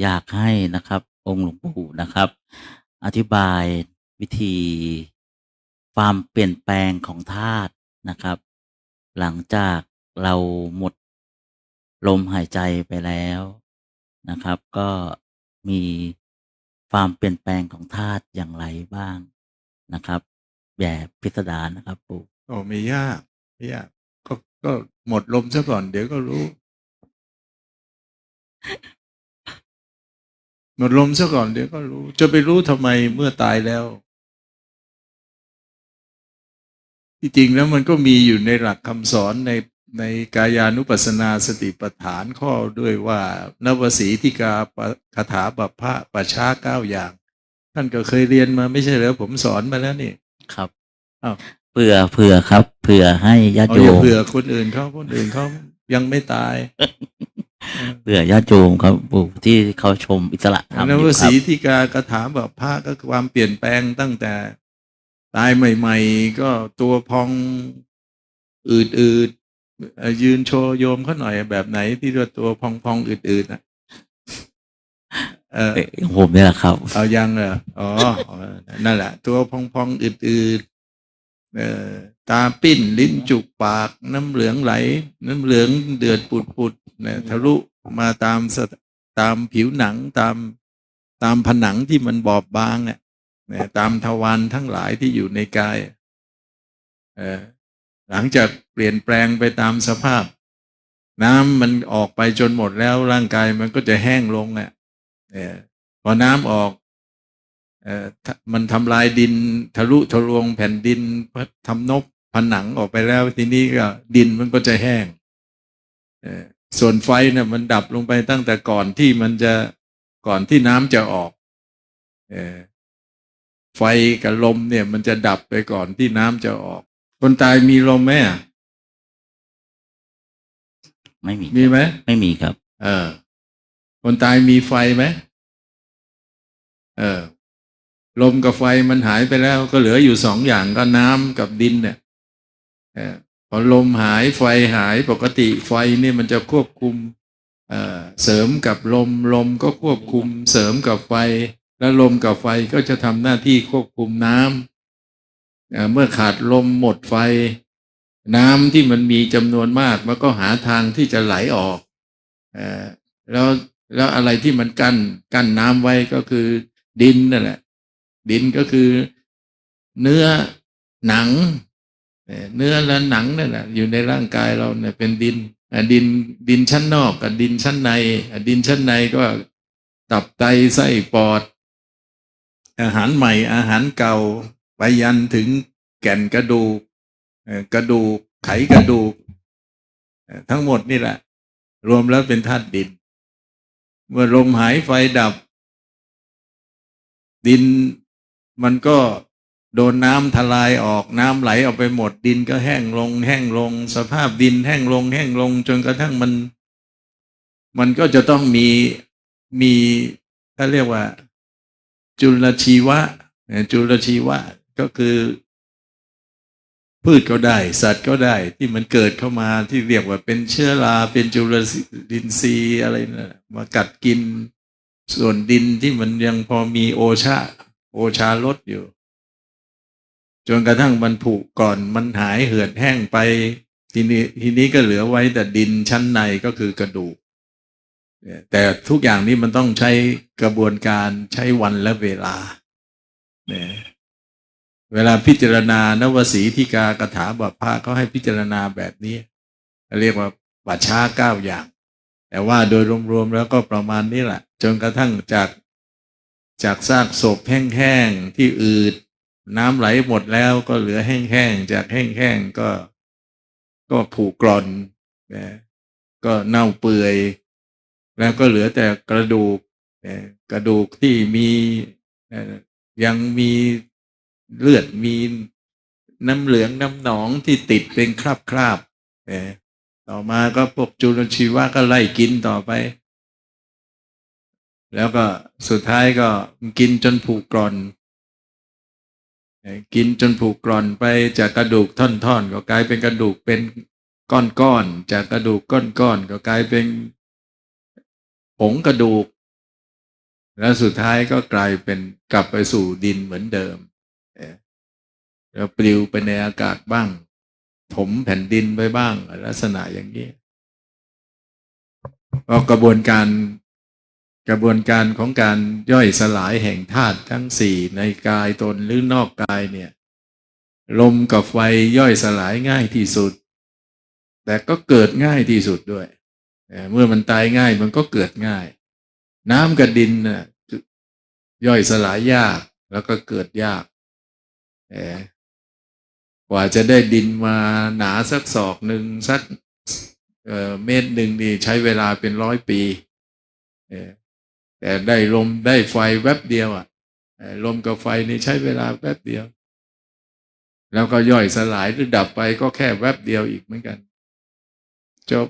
อยากให้นะครับ องค์หลวงปู่นะครับ อธิบายวิธีความเปลี่ยนแปลงของธาตุนะครับ หลังจากเราหมดลมหายใจไปแล้วนะครับ ก็มีความเปลี่ยนแปลงของธาตุอย่างไรบ้างนะครับ แบบพิสดารนะครับปู่โอ้ไม่ยากไม่ยากก็ก็หมดลมซะก่อนเดี๋ยวก็รู้ หมดลมซะก่อนเดี๋ยวก็รู้ จะไปรู้ทำไมเมื่อตายแล้วที่จริงแล้วมันก็มีอยู่ในหลักคำสอนในในกายานุปัสสนาสติปัฏฐานข้อด้วยว่านวสีทิกาปะคาถาบัพพะปัชชาเก้าอย่าง ท่านก็เคยเรียนมาไม่ใช่เหรอผมสอนมาแล้วนี่ครับอ้าวเผื่อเผื่อครับ เผื่อให้ญาติเอาโยอย่ามเผื่อคนอื่นเขาคนอื่นเขายังไม่ตาย เผื่อญาติโยมครับปู่ที่เขาชมอิสระธรรมนอยู่วครัสีบที่กากระถามแบบพระก็คือความเปลี่ยนแปลงตั้งแต่ตายใหม่ ๆ ก็ตัวพองอืดๆเอ่อยืนโชว์โยมเขาหน่อยแบบไหนที่เรียกว่าตัวพองพองๆอืดๆนะเออเอ้ยของผมเนี่ยแหละครับ เอายังเหรออ๋ออ๋อนั่นแหละ ตัวพองพองๆอืดๆเอ่อตาปิ้นลิ้นจุกปากน้ำเหลืองไหล น้ำเหลืองเดือดปุดๆเนี่ยทะลุ มาตามตามผิวหนังตามตามผนังที่มันบอบบางเนี่ยเนี่ยตามทวารทั้งหลายที่อยู่ในกายเออหลังจากเปลี่ยนแปลงไปตามสภาพ น้ำมันออกไปจนหมดแล้วร่างกายมันก็จะแห้งลงอะเออพอน้ำออกเอ่อมันทำลายดินทะลุทะลวงแผ่นดินทำนบผนังออกไปแล้วทีนี้ก็ดินมันก็จะแห้งเส่วนไฟเนี่ยมันดับลงไปตั้งแต่ก่อนที่มันจะก่อนที่น้ำจะออกเอ่อไฟกับลมเนี่ยมันจะดับไปก่อนที่น้ำจะออก คนตายมีลมไหมอะไม่มีมีไหมไม่มีครับ เออ คนตายมีไฟไหมเออ ลมกับไฟมันหายไปแล้วก็เหลืออยู่สองอย่างก็น้ำกับดินเนี่ยเออ พอลมหายไฟหายปกติไฟเนี่ยมันจะควบคุมเเสริมกับลมลมก็ควบคุมเสริมกับไฟ แล้วลมกับไฟก็จะทำหน้าที่ควบคุมน้ำเเมื่อขาดลมหมดไฟ น้ำที่มันมีจำนวนมากมันก็หาทางที่จะไหลออกเอ่อแล้วแล้วอะไรที่มันกั้นกั้นน้ำไว้ก็คือดินนั่นแหละ ดินก็คือเนื้อหนัง เนื้อและหนังนั่นแหละอยู่ในร่างกายเราเนี่ยเป็นดินดินดินชั้นนอกกับดินชั้นในดินชั้นในก็ตับไตไส้ปอด อาหารใหม่อาหารเก่าไปยันถึงแก่นกระดูกกระดูกไขกระดูก ทั้งหมดนี่แหละ รวมแล้วเป็นธาตุดิน เมื่อลมหายไฟดับ ดินมันก็ โดนน้ำทลายออกน้ำไหลออกไปหมดดินก็แห้งลง แห้งลง สภาพดินแห้งลง แห้งลง จนกระทั่งมัน มันก็จะต้องมีมีเขาเรียกว่า จุลชีวะ จุลชีวะก็คือ พืชก็ได้ สัตว์ก็ได้ ที่มันเกิดเข้ามาที่เรียกว่าเป็นเชื้อราเป็นจุลินทรีย์อะไรนะมากัดกินส่วนดินที่มันยังพอมีโอชาโอชาลดอยู่ จนกระทั่งมันผุก่อนมันหายเหือดแห้งไป ทีนี้ทีนี้ก็เหลือไว้แต่ดินชั้นในก็คือกระดูกแต่ทุกอย่างนี้มันต้องใช้กระบวนการใช้วันและเวลาเนี่ยเวลาพิจารณานวสีที่กากถาบพระเขาให้พิจารณาแบบนี้ เรียกว่าบัตช้าเก้าอย่าง แต่ว่าโดยรวมๆแล้วก็ประมาณนี้แหละ จนกระทั่งจากจากซากศพแห้งๆที่อืด น้ำไหลหมดแล้วก็เหลือแห้งๆ จากแห้งๆ ก็ ก็ผุกร่อนนะก็เน่าเปื่อย แล้วก็เหลือแต่กระดูกนะกระดูกที่มีเอ่อยังมีเลือดมีน้ำเหลืองน้ำหนองที่ติดเป็นคราบคราบๆนะต่อมาก็พวกจุลชีวะก็ไล่กินต่อไป แล้วก็สุดท้ายก็กินจนผุกร่อน กินจนผุกร่อนไปจากกระดูกท่อนๆ ก็กลายเป็นกระดูกเป็นก้อนๆ จากกระดูกก้อนๆ ก็กลายเป็นผงกระดูก แล้วสุดท้ายก็กลายเป็นกลับไปสู่ดินเหมือนเดิมแล้วปลิวไปในอากาศบ้าง ถมแผ่นดินไปบ้าง ลักษณะอย่างนี้เพรากระบวนการ กระบวนการของการย่อยสลายแห่งธาตุทั้งสี่ในกายตนหรือนอกกายเนี่ย ลมกับไฟย่อยสลายง่ายที่สุด แต่ก็เกิดง่ายที่สุดด้วย เมื่อมันตายง่ายมันก็เกิดง่าย น้ำกับดินน่ะย่อยสลายยากแล้วก็เกิดยากกว่าจะได้ดินมาหนาสักศอกหนึ่งสักเเมตรหนึ่งนี่ใช้เวลาเป็นร้อยปีเแต่ได้ลมได้ไฟแวบเดียวอะเอ่อลมกับไฟนี่ใช้เวลาแวบเดียว แล้วก็ย่อยสลายหรือดับไปก็แค่แวบเดียวอีกเหมือนกัน จบ